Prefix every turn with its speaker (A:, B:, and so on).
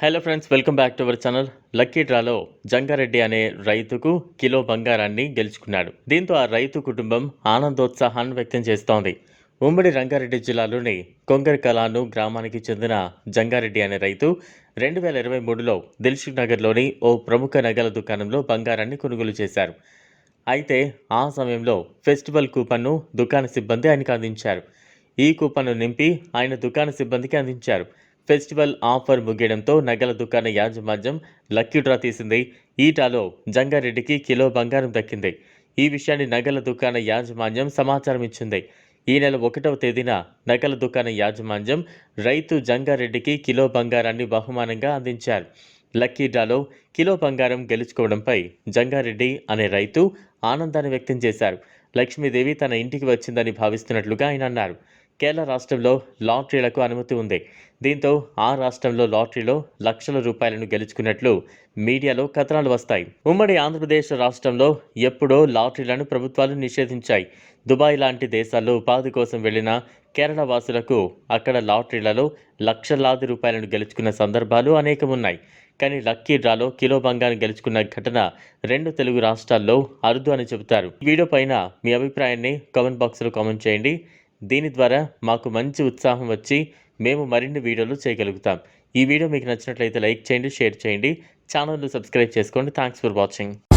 A: Hello friends welcome back to our channel lucky డ్రాలో జంగారెడ్డి అనే రైతుకు కిలో బంగారాన్ని గెలుచుకున్నాడు. దీంతో ఆ రైతు కుటుంబం ఆనందోత్సాహాన్ని వ్యక్తం చేస్తోంది. ఉమ్మడి రంగారెడ్డి జిల్లాలోని కొంగరకలాను గ్రామానికి చెందిన జంగారెడ్డి అనే రైతు రెండు వేల ఇరవై మూడులో దిల్షుక్ నగర్లోని ఓ ప్రముఖ నగల దుకాణంలో బంగారాన్ని కొనుగోలు చేశారు. అయితే ఆ సమయంలో ఫెస్టివల్ కూపన్ను దుకాణ సిబ్బంది ఆయనకు అందించారు. ఈ కూపన్ను నింపి ఆయన దుకాణ సిబ్బందికి అందించారు. ఫెస్టివల్ ఆఫర్ ముగియడంతో నగల దుకాణ యాజమాన్యం లక్కీ డ్రా తీసింది. ఈటాలో జంగారెడ్డికి కిలో బంగారం దక్కింది. ఈ విషయాన్ని నగల దుకాణ యాజమాన్యం సమాచారం ఇచ్చింది. ఈ నెల ఒకటవ తేదీన నగల దుకాణ యాజమాన్యం రైతు జంగారెడ్డికి కిలో బంగారాన్ని బహుమానంగా అందించారు. లక్కీ డ్రాలో కిలో బంగారం గెలుచుకోవడంపై జంగారెడ్డి అనే రైతు ఆనందాన్ని వ్యక్తం చేశారు. లక్ష్మీదేవి తన ఇంటికి వచ్చిందని భావిస్తున్నట్లుగా ఆయన అన్నారు. కేరళ రాష్ట్రంలో లాటరీలకు అనుమతి ఉంది. దీంతో ఆ రాష్ట్రంలో లాటరీలో లక్షల రూపాయలను గెలుచుకున్నట్లు మీడియాలో కథనాలు వస్తాయి. ఉమ్మడి ఆంధ్రప్రదేశ్ రాష్ట్రంలో ఎప్పుడో లాటరీలను ప్రభుత్వాలు నిషేధించాయి. దుబాయ్ లాంటి దేశాల్లో ఉపాధి కోసం వెళ్ళిన కేరళ వాసులకు అక్కడ లాటరీలలో లక్షలాది రూపాయలను గెలుచుకున్న సందర్భాలు అనేకమున్నాయి. కానీ లక్కీ డ్రాలో కిలో బంగారం గెలుచుకున్న ఘటన రెండు తెలుగు రాష్ట్రాల్లో అరుదు అని చెబుతారు. వీడియో పైన మీ అభిప్రాయాన్ని కామెంట్ బాక్స్లో కామెంట్ చేయండి. దీని ద్వారా మాకు మంచి ఉత్సాహం వచ్చి మేము మరిన్ని వీడియోలు చేయగలుగుతాం. ఈ వీడియో మీకు నచ్చినట్లయితే లైక్ చేయండి షేర్ చేయండి. ఛానల్ను సబ్స్క్రైబ్ చేసుకోండి. Thanks for watching